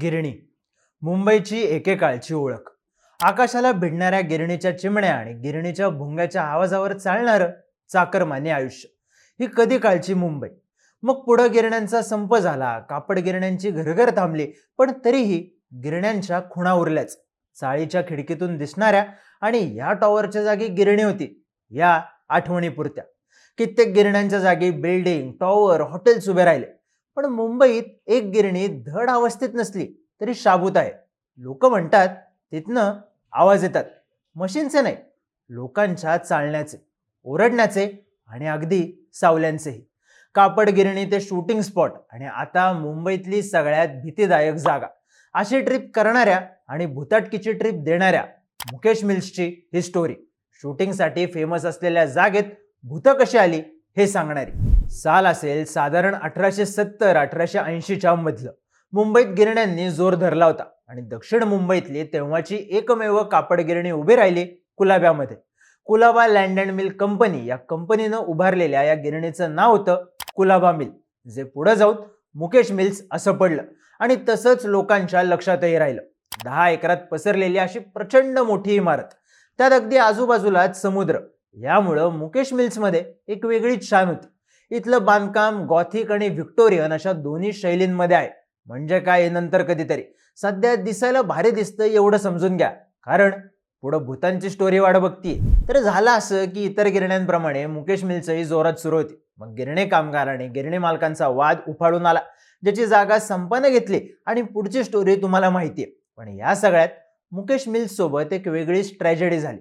गिरणी. मुंबईची एकेकाळची ओळख. आकाशाला भिडणाऱ्या गिरणीच्या चिमण्या आणि गिरणीच्या भुंग्याच्या आवाजावर चालणारं चाकरमाने आयुष्य. ही कधी काळची मुंबई. मग पुढं गिरण्यांचा संप झाला कापड गिरण्यांची घरघर थांबली पण तरीही गिरण्यांच्या खुणा उरल्याच. चाळीच्या खिडकीतून दिसणाऱ्या आणि या टॉवरच्या जागी गिरणी होती या आठवणीपुरत्या. कित्येक गिरण्यांच्या जागी बिल्डिंग टॉवर हॉटेल्स उभे राहिले. पण मुंबईत एक गिरणी धड अवस्थेत नसली तरी शाबूत आहे. लोक म्हणतात तिथनं आवाज येतात. मशीनचे नाही लोकांच्या चालण्याचे ओरडण्याचे आणि अगदी सावल्यांचेही. कापड गिरणी ते शूटिंग स्पॉट आणि आता मुंबईतली सगळ्यात भीतीदायक जागा. अशी ट्रिप करणाऱ्या आणि भुताटकीची ट्रिप देणाऱ्या मुकेश मिल्सची ही स्टोरी शूटिंगसाठी फेमस असलेल्या जागेत भूतं कशी आली हे सांगणारी. साल असेल साधारण अठराशे सत्तर अठराशे ऐंशीच्या मधलं. मुंबईत गिरण्यांनी जोर धरला होता आणि दक्षिण मुंबईतली तेव्हाची एकमेव कापड गिरणी उभी राहिली कुलाब्यामध्ये. Colaba land and mill company या कंपनीनं उभारलेल्या या गिरणीचं नाव होतं कुलाबा मिल जे पुढे जाऊन मुकेश मिल्स असं पडलं आणि तसंच लोकांच्या लक्षातही राहिलं. दहा एकरात पसरलेली अशी प्रचंड मोठी इमारत त्यात अगदी आजूबाजूलाच समुद्र. यामुळं मुकेश मिल्समध्ये एक वेगळीच शान होती. इथलं बांधकाम गॉथिक आणि व्हिक्टोरियन अशा दोन्ही शैलींमध्ये आहे. म्हणजे काय नंतर कधीतरी. सध्या दिसायला भारी दिसतं एवढं समजून घ्या. कारण पुढं भूतांची स्टोरी वाढ बघती तर झालं असं की इतर गिरण्यांप्रमाणे मुकेश मिलचंही जोरात सुरू होती. मग गिरणी कामगाराने गिरणे गिरणी मालकांचा वाद उफाळून आला ज्याची जागा संपानं घेतली आणि पुढची स्टोरी तुम्हाला माहिती आहे पण या सगळ्यात मुकेश मिल्स सोबत एक वेगळीच ट्रॅजेडी झाली.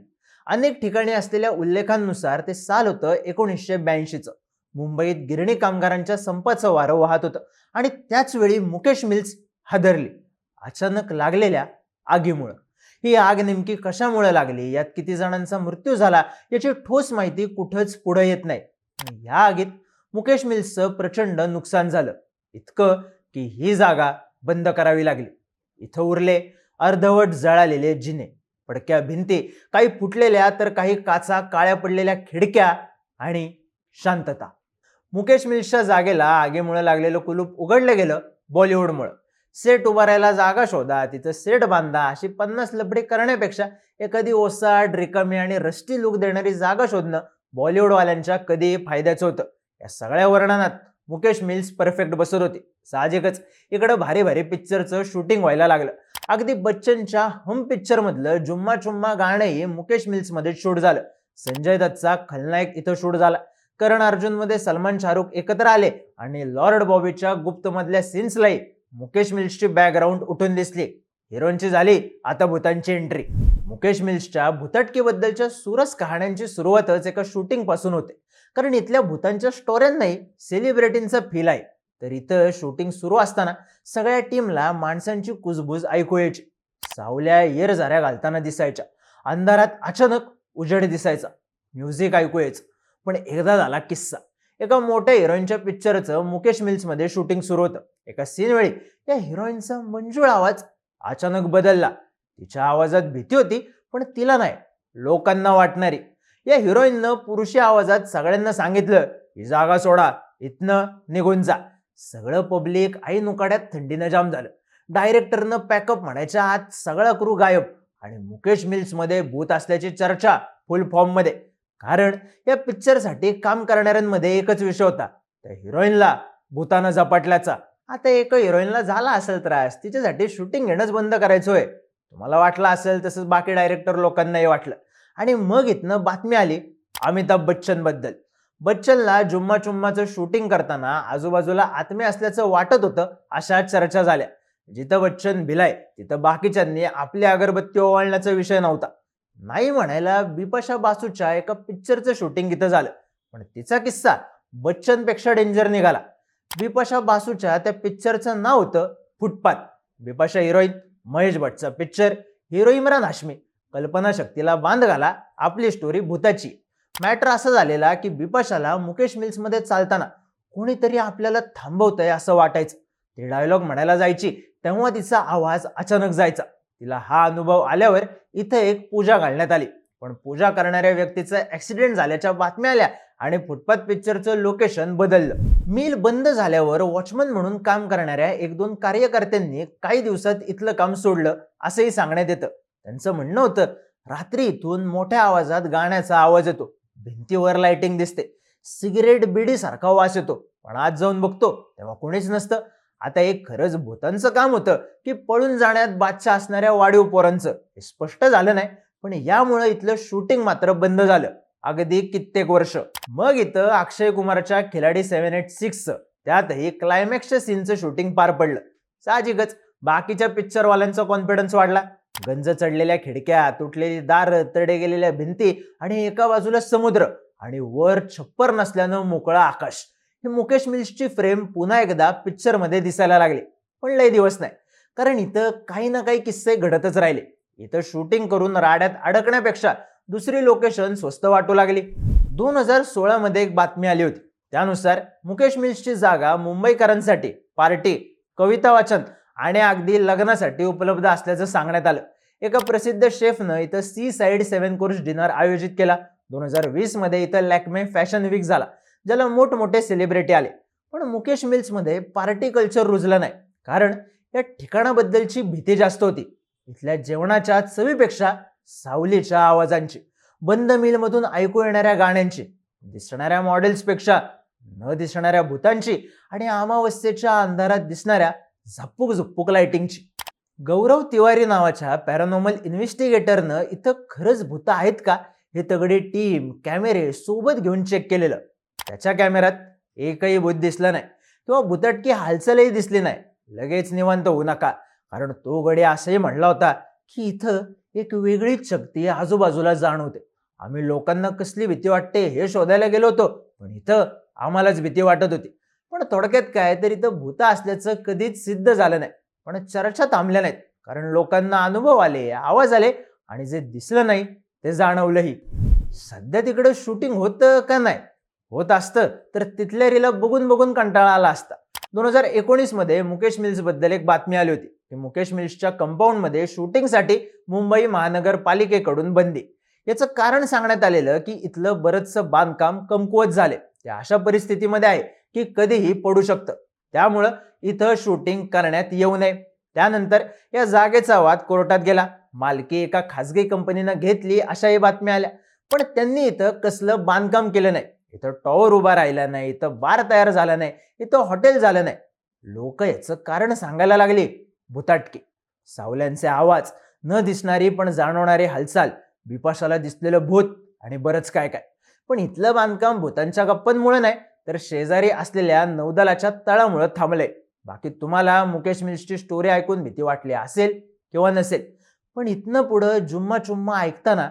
अनेक ठिकाणी असलेल्या उल्लेखांनुसार ते साल होतं एकोणीसशे ब्याऐंशीचं. मुंबईत गिरणी कामगारांच्या संपाचं वारं वाहत होतं. आणि त्याच वेळी मुकेश मिल्स हादरली. अचानक लागलेल्या आगीमुळं. ही आग नेमकी कशामुळे लागली? यात किती जणांचा मृत्यू झाला? याची ठोस माहिती कुठंच पुढे येत नाही. आणि या आगीत मुकेश मिल्सचं प्रचंड नुकसान झालं. इतकं की ही जागा बंद करावी लागली. इथं उरले अर्धवट जळालेले जिने पडक्या भिंती काही फुटलेल्या तर काही काचा काळ्या पडलेल्या खिडक्या आणि शांतता. मुकेश मिल्सच्या जागेला आगीमुळे लागलेलं कुलूप उघडलं गेलं बॉलिवूडमुळं. सेट उभारायला जागा शोधा तिथं सेट बांधा अशी पन्नास लपडी करण्यापेक्षा एखादी ओसाड रिकामी आणि रस्टी लुक देणारी जागा शोधणं बॉलिवूडवाल्यांच्या कधीही फायद्याचं होतं. या सगळ्या वर्णनात मुकेश मिल्स परफेक्ट बसत होती. साहजिकच इकडं भारी भारी पिक्चरचं शूटिंग व्हायला लागलं. अगदी बच्चनच्या हम पिक्चरमधलं जुम्मा चुम्मा गाणंही मुकेश मिल्समध्ये शूट झालं. संजय दत्तचा खलनायक इथं शूट झाला. करण अर्जुनमध्ये सलमान शाहरुख एकत्र आले आणि लॉर्ड बॉबीच्या गुप्त मधल्या सीन्सलाही मुकेश मिल्सची बॅकग्राऊंड उठून दिसली. हिरोईनची झाली आता भूतांची एंट्री मुकेश मिल्सच्या भूताटकीबद्दलच्या सुरस कहाण्यांची सुरुवातच एका शूटिंगपासून होते. कारण इथल्या भूतांच्या स्टोऱ्यांनाही सेलिब्रिटींचा फील आहे. तर इथं शूटिंग सुरू असताना सगळ्या टीमला माणसांची कुजबूज ऐकू यायची. सावल्या येर झाऱ्या घालताना दिसायच्या. अंधारात अचानक उजेड दिसायचा. म्युझिक ऐकू यायचं. पण एकदा झाला किस्सा. एका मोठ्या हिरोईनच्या पिक्चरचं मुकेश मिल्समध्ये शूटिंग सुरू होतं. एका सीनवेळी या हिरोईनचा मंजूळ आवाज अचानक बदलला. तिच्या आवाजात भीती होती पण तिला नाही लोकांना वाटणारी. या हिरोईननं पुरुषी आवाजात सगळ्यांना सांगितलं ही जागा सोडा इथनं निघून जा. सगळं पब्लिक आई नुकाड्यात थंडीनं जाम झालं. डायरेक्टरनं पॅकअप म्हणायच्या आत सगळा क्रू गायब आणि मुकेश मिल्समध्ये भूत असल्याची चर्चा फुल फॉर्ममध्ये कारण या पिक्चरसाठी काम करणाऱ्यांमध्ये एकच विषय होता त्या हिरोईनला भूतानं झपाटल्याचा. आता एक हिरोईनला झाला असेल त्रास तिच्यासाठी शूटिंग घेणंच बंद करायचोय तुम्हाला वाटलं असेल तसंच बाकी डायरेक्टर लोकांनाही वाटलं. आणि मग इथनं बातमी आली अमिताभ बच्चनबद्दल बच्चनला जुम्मा चुम्माचं शूटिंग करताना आजूबाजूला आत्मे असल्याचं वाटत होतं अशा चर्चा झाल्या. जिथं बच्चन भिलाय तिथं बाकीच्यांनी आपली अगरबत्ती ओवाळण्याचा विषय नव्हता. नाही म्हणायला बिपाशा बासूच्या एका पिक्चरचं शूटिंग इथं झालं. पण तिचा किस्सा बच्चनपेक्षा डेंजर निघाला. बिपाशा बासूच्या त्या पिक्चरचं नाव होतं फुटपाथ. बिपाशा हिरोईन महेश भट्टचा पिक्चर हिरो इम्रान हाश्मी. कल्पना शक्तीला बांध घाला आपली स्टोरी भूताची. मॅटर असं झालेला की बिपाशाला मुकेश मिल्समध्ये चालताना कोणीतरी आपल्याला थांबवतंय असं वाटायचं. ती डायलॉग म्हणायला जायची तेव्हा तिचा आवाज अचानक जायचा. तिला हा अनुभव आल्यावर इथं एक पूजा घालण्यात आली. पण पूजा करणाऱ्या व्यक्तीचं ऍक्सिडेंट झाल्याच्या बातम्या आल्या आणि फुटपाथ पिक्चरचं लोकेशन बदललं. मिल बंद झाल्यावर वॉचमन म्हणून काम करणाऱ्या एक दोन कार्यकर्त्यांनी काही दिवसात इथलं काम सोडलं असंही सांगण्यात येतं. त्यांचं म्हणणं होतं रात्री इथून मोठ्या आवाजात गाण्याचा आवाज येतो. भिंतीवर लाइटिंग दिसते. सिगरेट बिडी सारखा वास येतो. पण आज जाऊन बघतो तेव्हा कोणीच नसतं. आता एक खरंच भूतांचं काम होतं की पळून जाण्यात बादशाह असणाऱ्या वाढीव पोरांचं. हे स्पष्ट झालं नाही पण यामुळे इथलं शूटिंग मात्र बंद झालं. अगदी कित्येक वर्ष. मग इथं अक्षय कुमारच्या खिलाडी सेव्हन एट सिक्स त्यातही क्लायमॅक्सच्या सीनचं शूटिंग पार पडलं. साहजिकच बाकीच्या पिक्चरवाल्यांचा कॉन्फिडन्स वाढला. गंज चढलेल्या खिडक्या तुटलेली दार तडे गेलेल्या भिंती आणि एका बाजूला समुद्र आणि वर छप्पर नसल्यानं मोकळं आकाश. हे मुकेश मिल्सची फ्रेम पुन्हा एकदा पिक्चरमध्ये दिसायला लागली. पण लय दिवस नाही. कारण इथं काही ना काही किस्से घडतच राहिले. इथं शूटिंग करून राड्यात अडकण्यापेक्षा दुसरी लोकेशन स्वस्त वाटू लागली. दोन हजार सोळामध्ये एक बातमी आली होती. त्यानुसार मुकेश मिल्सची जागा मुंबईकरांसाठी पार्टी कविता वाचन आणि अगदी लग्नासाठी उपलब्ध असल्याचं सांगण्यात आलं. एका प्रसिद्ध शेफनं इथं C side seven course dinner आयोजित केला. दोन हजार वीसमध्ये इथं लॅकमे फॅशन वीक झाला. ज्याला मोठमोठे सेलिब्रिटी आले. पण मुकेश मिल्समध्ये पार्टी कल्चर रुजलं नाही. कारण या ठिकाणाबद्दलची भीती जास्त होती. इथल्या जेवणाच्या चवीपेक्षा सावलीच्या आवाजांची बंद मिलमधून ऐकू येणाऱ्या गाण्यांची दिसणाऱ्या मॉडेल्सपेक्षा न दिसणाऱ्या भूतांची आणि अमावस्येच्या अंधारात दिसणाऱ्या झप्पूक झुप्पूक लाइटिंगची गौरव तिवारी नावाच्या पॅरानॉमल इन्व्हेस्टिगेटरनं इथं खरंच भूत आहेत का? हे तगडी टीम कॅमेरे सोबत घेऊन चेक केलेलं. त्याच्या कॅमेऱ्यात एकही भूत दिसलं नाही. किंवा भूतटकी हालचालही दिसली नाही. लगेच निवांत होऊ नका. कारण तो गडी असंही म्हणला होता की इथं एक वेगळीच शक्ती आजूबाजूला जाणवते. आम्ही लोकांना कसली भीती वाटते हे शोधायला गेलो होतो पण इथं आम्हालाच भीती वाटत होती. पण थोडक्यात काय तर इथं भूत असल्याचं कधीच सिद्ध झालं नाही. पण चर्चा थांबल्या नाहीत. कारण लोकांना अनुभव आले आवाज आले आणि जे दिसलं नाही ते जाणवलंही. सध्या तिकडं शूटिंग होतं का नाही? होत असतं. तर तिथल्या रीला बघून बघून कंटाळा आला असता. दोन हजार एकोणीसमध्ये मुकेश मिल्सबद्दल एक बातमी आली होती. की मुकेश मिल्सच्या कंपाऊंडमध्ये शूटिंगसाठी मुंबई महानगरपालिकेकडून बंदी. याचं कारण सांगण्यात आलेलं की इथलं बरंचसं बांधकाम कमकुवत झाले ते अशा परिस्थितीमध्ये आहे की कधीही पडू शकतं. त्यामुळं इथं शूटिंग करण्यात येऊ नये. त्यानंतर या जागेचा वाद कोर्टात गेला. मालकी एका खासगी कंपनीनं घेतली अशाही बातम्या आल्या. पण त्यांनी इथं कसलं बांधकाम केलं नाही. इथं टॉवर उभा राहिला नाही इथं बार तयार झाला नाही इथं हॉटेल झालं नाही. लोक याचं कारण सांगायला लागली भुताटकी. सावल्यांचे आवाज न दिसणारी पण जाणवणारी हालचाल बिपाशाला दिसलेलं भूत आणि बरंच काय काय. पण इथलं बांधकाम भूतांच्या गप्पांमुळे नाही तर शेजारी असलेल्या नौदलाच्या तळामुळे थांबलंय. बाकी तुम्हाला मुकेश मिल्सची स्टोरी ऐकून भीती वाटली असेल किंवा नसेल पण इथनं पुढं जुम्मा चुम्मा ऐकताना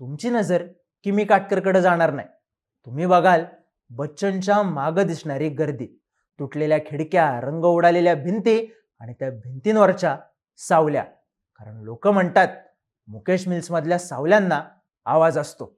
तुमची नजर किमी काटकरकडे जाणार नाही. तुम्ही बघाल बच्चनच्या मागं दिसणारी गर्दी. तुटलेल्या खिडक्या रंग उडालेल्या भिंती आणि त्या भिंतींवरच्या सावल्या. कारण लोक म्हणतात मुकेश मिल्समधल्या सावल्यांना आवाज असतो.